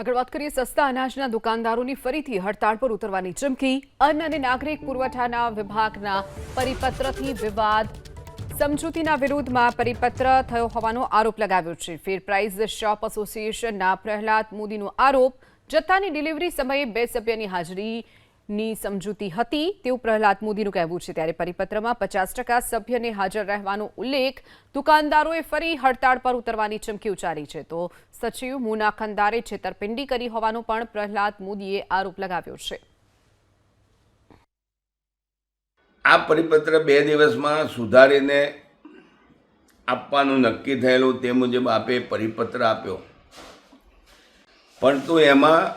આગળ વાત કરીએ સસ્તા અનાજના દુકાનદારોની ફરીથી હડતાળ પર ઉતરવાની ચીમકી. અન્ન અને નાગરિક પુરવઠાના વિભાગના પરિપત્રથી વિવાદ. સમજૂતીના વિરોધમાં પરિપત્ર થયો હોવાનો આરોપ લગાવ્યો છે. ફેર પ્રાઇઝ શોપ એસોસિએશનના પ્રહલાદ મોદીનો આરોપ. જથ્થાની ડિલિવરી સમયે બે સભ્યની હાજરીની સમજૂતી હતી. તેવું પ્રહલાદ મોદીનું કહેવું છે. ત્યારે પરિપત્રમાં પચાસ ટકા સભ્યને હાજર રહેવાનો ઉલ્લેખ દુકાનદારોએ ફરી હડતાળ પર ઉતરવાની ચમકી ઉચ્ચારી છે. તો સચિવ મુના ખંદારે છેતરપિંડી કરી હોવાનો પણ પ્રહલાદ મોદીએ આરોપ લગાવ્યો છે. આ પરિપત્ર બે દિવસમાં સુધારીને આપવાનું નક્કી થયેલું તે મુજબ આપે પરિપત્ર આપ્યો. પરંતુ એમાં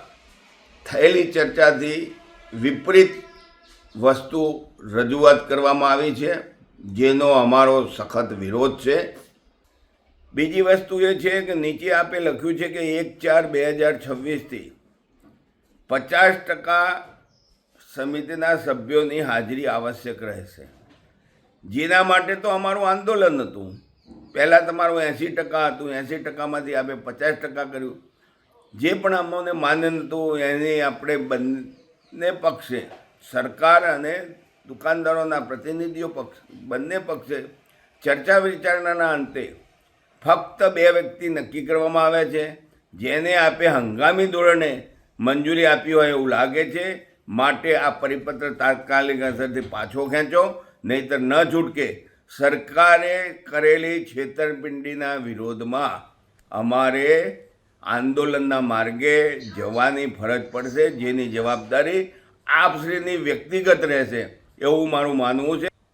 થયેલી ચર્ચાથી વિપરીત વસ્તુ રજૂઆત કરવામાં આવી છે, જેનો અમારો સખત વિરોધ છે. બીજી વસ્તુ એ છે કે નીચે આપે લખ્યું છે કે એક ચાર બે હજાર છવ્વીસથી પચાસ ટકા સમિતિના સભ્યોની હાજરી આવશ્યક રહેશે. જેના માટે તો અમારું આંદોલન હતું. પહેલાં તમારું એંસી ટકા હતું, એંસી ટકામાંથી આપણે પચાસ ટકા કર્યું. જે પણ અમને માન્ય હતું એની આપણે બંને પક્ષે, સરકાર અને દુકાનદારોના પ્રતિનિધિઓ પક્ષ, બંને પક્ષે ચર્ચા વિચારણાના અંતે ફક્ત બે વ્યક્તિ નક્કી કરવામાં આવે છે, જેને આપે હંગામી ધોરણે મંજૂરી આપી હોય એવું લાગે છે, માટે આ પરિપત્ર તાત્કાલિક અસરથી પાછો ખેંચો, નહીતર ન છૂટકે સરકારે કરેલી છેતરપિંડીના વિરોધમાં અમારે આંદોલનના માર્ગે જવાની ફરજ પડશે જેની જવાબદારી આપશ્રીની વ્યક્તિગત રહેશે. એવું મારું માનવું છે.